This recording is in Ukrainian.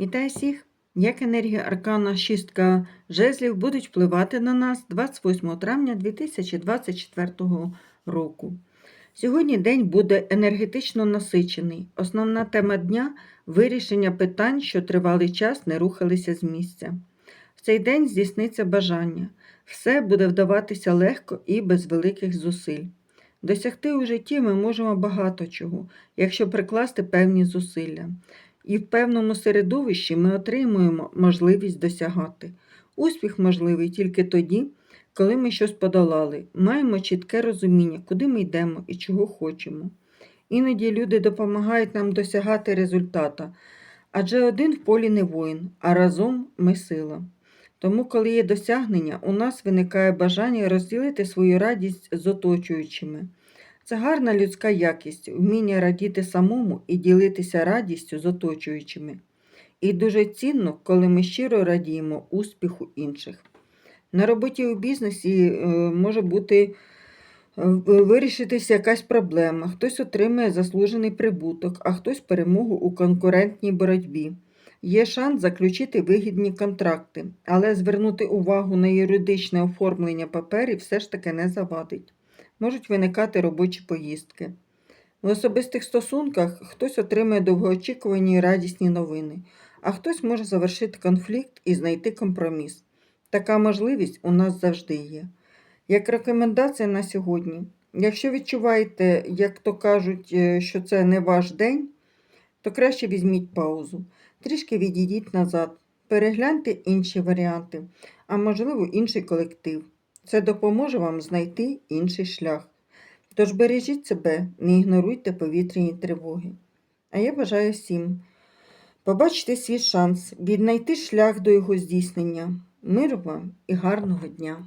Вітаю всіх! Як енергія аркана шістка жезлів будуть впливати на нас 28 травня 2024 року. Сьогодні день буде енергетично насичений. Основна тема дня вирішення питань, що тривалий час не рухалися з місця. В цей день здійсниться бажання. Все буде вдаватися легко і без великих зусиль. Досягти у житті ми можемо багато чого, якщо прикласти певні зусилля. І в певному середовищі ми отримуємо можливість досягати. Успіх можливий тільки тоді, коли ми щось подолали, маємо чітке розуміння, куди ми йдемо і чого хочемо. Іноді люди допомагають нам досягати результата, адже один в полі не воїн, а разом ми сила. Тому, коли є досягнення, у нас виникає бажання розділити свою радість з оточуючими. Це гарна людська якість, вміння радіти самому і ділитися радістю з оточуючими. І дуже цінно, коли ми щиро радіємо успіху інших. На роботі у бізнесі е, може бути е, вирішитися якась проблема, хтось отримає заслужений прибуток, а хтось перемогу у конкурентній боротьбі. Є шанс заключити вигідні контракти, але звернути увагу на юридичне оформлення паперів все ж таки не завадить можуть виникати робочі поїздки. В особистих стосунках хтось отримає довгоочікувані і радісні новини, а хтось може завершити конфлікт і знайти компроміс. Така можливість у нас завжди є. Як рекомендація на сьогодні, якщо відчуваєте, як то кажуть, е, що це не ваш день, то краще візьміть паузу, трішки відійдіть назад, перегляньте інші варіанти, а можливо інший колектив. Це допоможе вам знайти інший шлях. Тож бережіть себе, не ігноруйте повітряні тривоги. А я бажаю всім побачити свій шанс, віднайти шлях до його здійснення. Миру вам і гарного дня!